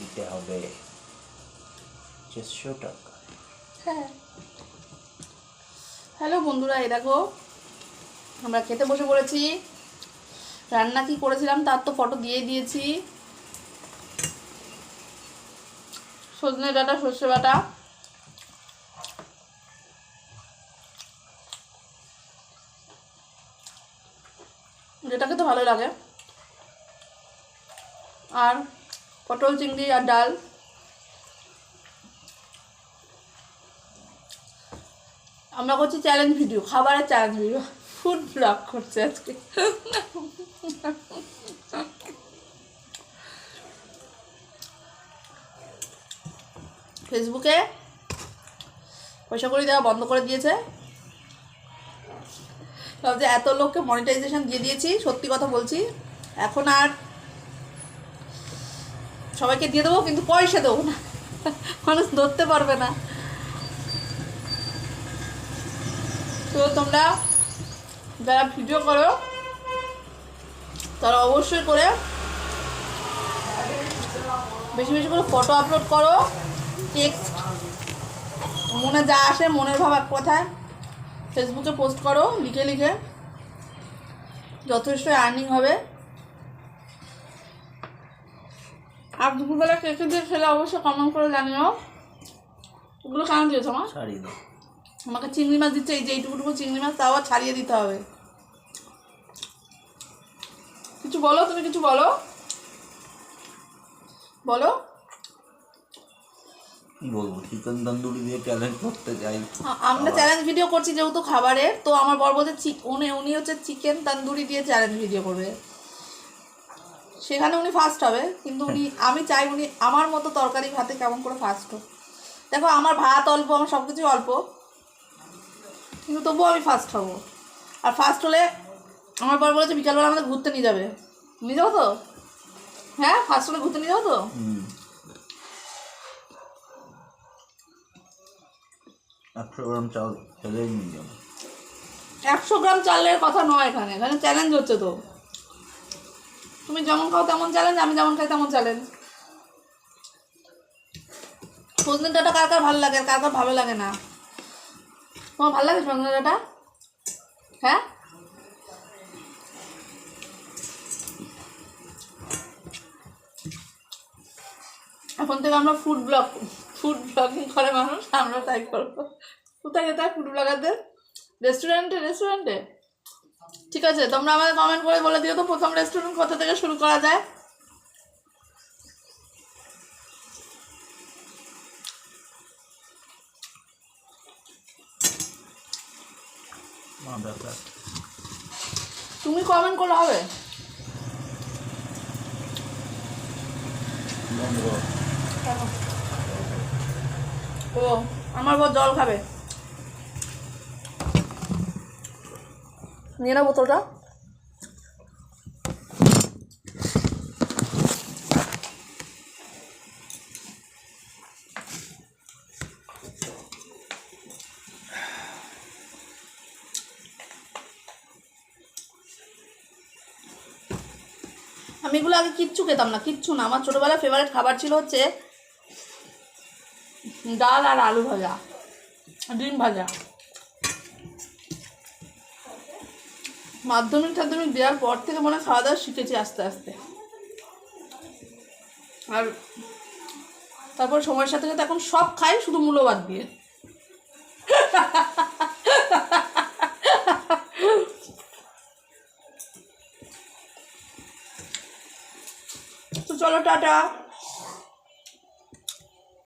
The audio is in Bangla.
দিতে হবে। হ্যাঁ। হ্যালো বন্ধুরা, এই দেখো, আমরা খেতে বসে পড়েছি। রান্না কি করেছিলাম তার তো ফটো দিয়ে দিয়েছি। সজনে ডাটা, সর্ষে বাটা। যেটাকে তো ভালো লাগে। আর পটল চিংড়ি আর ডাল। আমরা করছি চ্যালেঞ্জ ভিডিও খাবারের চ্যালেঞ্জ ভিডিও ফুড ব্লগ করছে আজকে। ফেসবুকে পয়সা করে দেওয়া বন্ধ করে দিয়েছে। যে এত লোককে মনিটাইজেশন দিয়ে দিয়েছি, সত্যি কথা বলছি। এখন আর সবাইকে দিয়ে দেবো, কিন্তু পয়সা দেবো না। মানুষ ধরতে পারবে না। তো তোমরা যারা ভিডিও করো, তারা অবশ্যই করে বেশি বেশি করে ফটো আপলোড করো টেক্সট মনে যা আসে, মনের ভাব এক কথায় ফেসবুকে পোস্ট করো, লিখে লিখে। যথেষ্ট আর্নিং হবে। আর দুপুরবেলা কে কে দিয়ে খেলে অবশ্যই কমেন্ট করে জানিও। ওগুলো কেন দিয়েছ আমার ছাড়িয়ে দাও। আমাকে চিংড়ি মাছ দিচ্ছে এই যে এইটুকুটুকু চিংড়ি মাছ তাও ছাড়িয়ে দিতে হবে। কিছু বলো তুমি কিছু বলো? বলো। কি বলব চিকেন তন্দুরি দিয়ে চ্যালেঞ্জ করতে চাই। আমরা চ্যালেঞ্জ ভিডিও করছি যেহেতু খাবারের তো আমার বর বলছে উনি উনি হচ্ছে চিকেন তন্দুরি দিয়ে চ্যালেঞ্জ ভিডিও করবে। সেখানে উনি ফার্স্ট হবে কিন্তু উনি আমি চাই উনি আমার মতো তরকারি ভাতে কেমন করে ফার্স্ট হোক। দেখো আমার ভাত অল্প আমার সব কিছু অল্প কিন্তু তবুও আমি ফার্স্ট হব। আর ফার্স্ট হলে আমার বর বলেছে বিকালবেলা আমাদের ঘুরতে নিয়ে যাবে। নিয়ে যাব তো? হ্যাঁ ফার্স্ট হলে ঘুরতে নিয়ে যাব তো? একশো গ্রাম চাল নিয়ে যাব। একশো গ্রাম চালের কথা নয় এখানে এখানে চ্যালেঞ্জ হচ্ছে তো। তুমি যেমন খাও তেমন চ্যালেঞ্জ আমি যেমন খাই তেমন চ্যালেঞ্জ সজনে ডাটা কার কার ভালো লাগে? কার কার ভালো লাগে না? তোমার ভালো লাগে সজনে ডাটা হ্যাঁ? এখন থেকে আমরা ফুড ব্লগ ফুড ব্লগিং করে মানুষ, আমরা তাই করব। কোথায় হয় ফুড ব্লগারদের রেস্টুরেন্টে রেস্টুরেন্টে ঠিক আছে তোমরা আমাদের কমেন্ট করে বলে দিও তো প্রথম রেস্টুরেন্ট কোথা থেকে শুরু করা যায়? তুমি কমেন্ট করলে হবে? ও আমার বর জল খাবে। নিয়ে নাও বোতলটা। আমি এগুলো আগে কিচ্ছু খেতাম না, কিচ্ছু না। আমার ছোটোবেলায় ফেভারিট খাবার ছিল হচ্ছে ডাল আর আলু ভাজা, ডিম ভাজা। মাধ্যমিক টাধ্যমিক দেওয়ার পর থেকে মনে খাওয়া দাওয়া শিখেছি আস্তে আস্তে। আর তারপর সময়ের সাথে সাথে এখন সব খাই শুধু মূল্যবাদ দিয়ে। তো চলো, টাটা।